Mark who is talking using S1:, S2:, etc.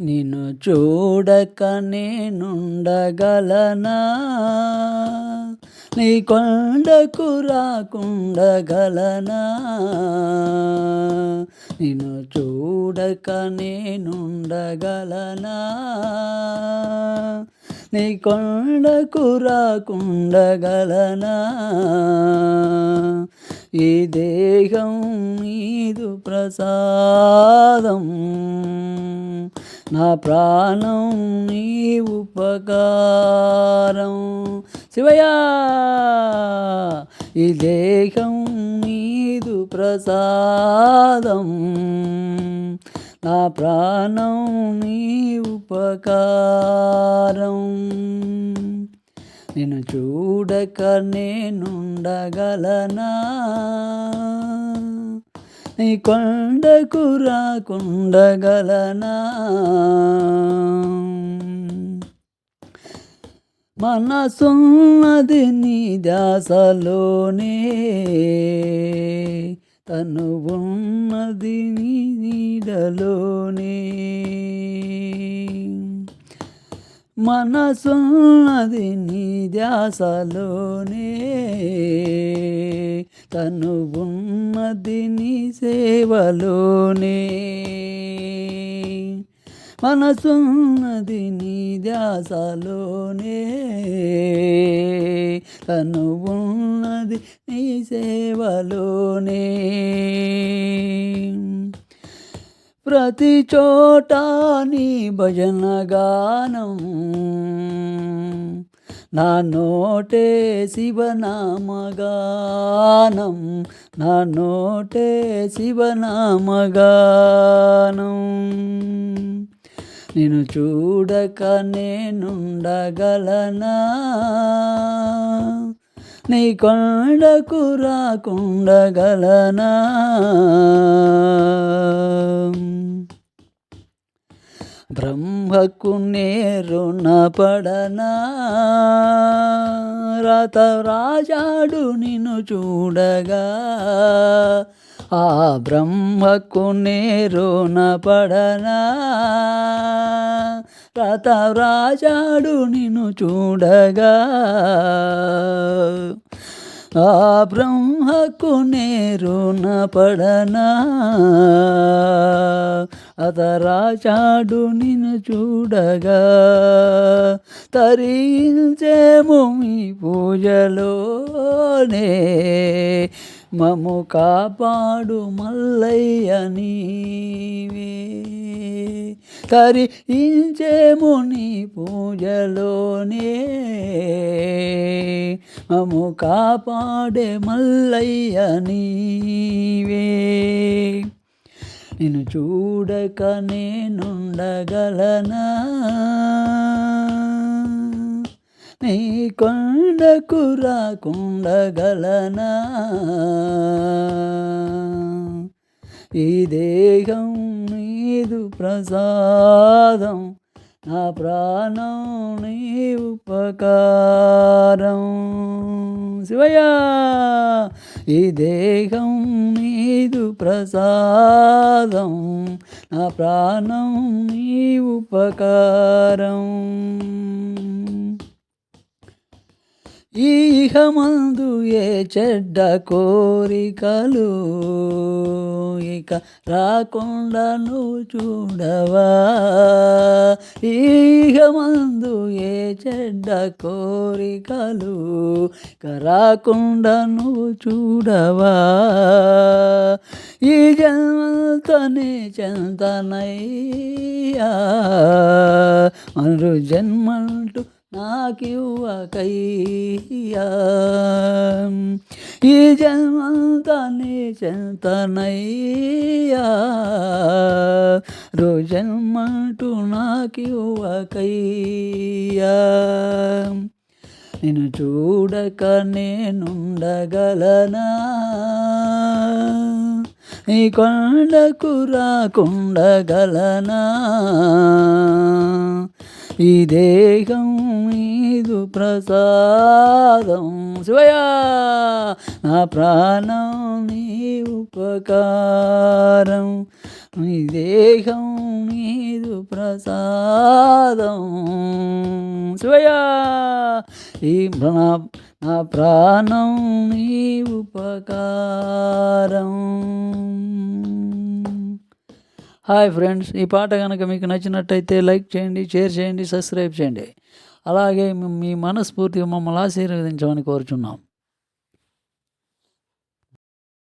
S1: నిన్ను చూడక నేనుండగలనా? నీ కొండకు రాకుండగలనా? నిన్ను చూడక నేనుండగలనా? నీ కొండకు రాకుండగలనా? ఈ దేహం నీదు ప్రసాదం. నా ప్రాణం నీ ఉపకారం. శివయా ఈ దేహం నీదు ప్రసాదం. నా ప్రాణం నీ ఉపకారం. నిన్ను చూడక నేనుండగలనా? నీ కొండకు రాకుండగలనా? మనసున్నది నీ దాసలోనే తను ఉన్నది నీ నీడలోనే. మనసున్నది నీ ధ్యాసలోనే. తను ఉన్నది నీ సేవలోనే. మనసున్నది నీ ధ్యాసలోనే. తను ఉన్నది నీ సేవలోనే. ప్రతి చోట నీ భజన గానం. నా నోటే శివనామగానం నా నోటే శివనామగానం నేను చూడక నేనుండగలనా? నీ కొండకు రాకుండగలనా? బ్రహ్మకు నేరున పడనా రత రాజాడు నిన్ను చూడగా ఆ బ్రహ్మకు నేరున పడనా రత రాజాడు నిన్ను చూడగా ఆ బ్రహ్మకు నేరున పడనా అతరాచాడు నిన్ను చూడగా తరించేము మీ పూజలోనే. మము కాపాడు మల్లయ్య నీవే. తరించేము నీ పూజలోనే. మము కాపాడే మల్లయ్య నీవే. నిన్ను చూడక నేనుండగలనా? నీ కొండకు రాకుండగలనా? ఈ దేహం నీదు ప్రసాదం నా ప్రాణం నీ ఉపకారం. శివయ ఈ దేహం నీదు ప్రసాదం నా ప్రాణం నీ ఉపకారం. ఈహమందు ఏ చెడ్డ కోరికలు? ఇక రాకుండా నువ్వు చూడవా? ఈహమందు ఏ చెడ్డ కోరికలు? ఇక రాకుండా నువ్వు చూడవా? ఈ జన్మతోనే చెంతనయ్యా. మరు జన్మంటూ నాకివ్వకయ్యా. ఈ జన్మంతానే చెంతనయ్యా. రోజన్మంటూ నాకివ్వకయ్యా. నేను చూడక నేనుండగలనా? నీ కొండకు రాకుండగలనా? ఈ దేహం నీదు ప్రసాదం. శివయా నా ప్రాణం నీ ఉపకారం. ఈ దేహం నీదు ప్రసాదం. శివయ్య! ఈ నా నా ప్రాణం నీ ఉపకారం. హాయ్ ఫ్రెండ్స్ ఈ పాట కనుక మీకు నచ్చినట్టయితే లైక్ చేయండి షేర్ చేయండి సబ్స్క్రైబ్ చేయండి. అలాగే మీ మనస్ఫూర్తిగా మమ్మల్ని ఆశీర్వదించమని కోరుచున్నాం.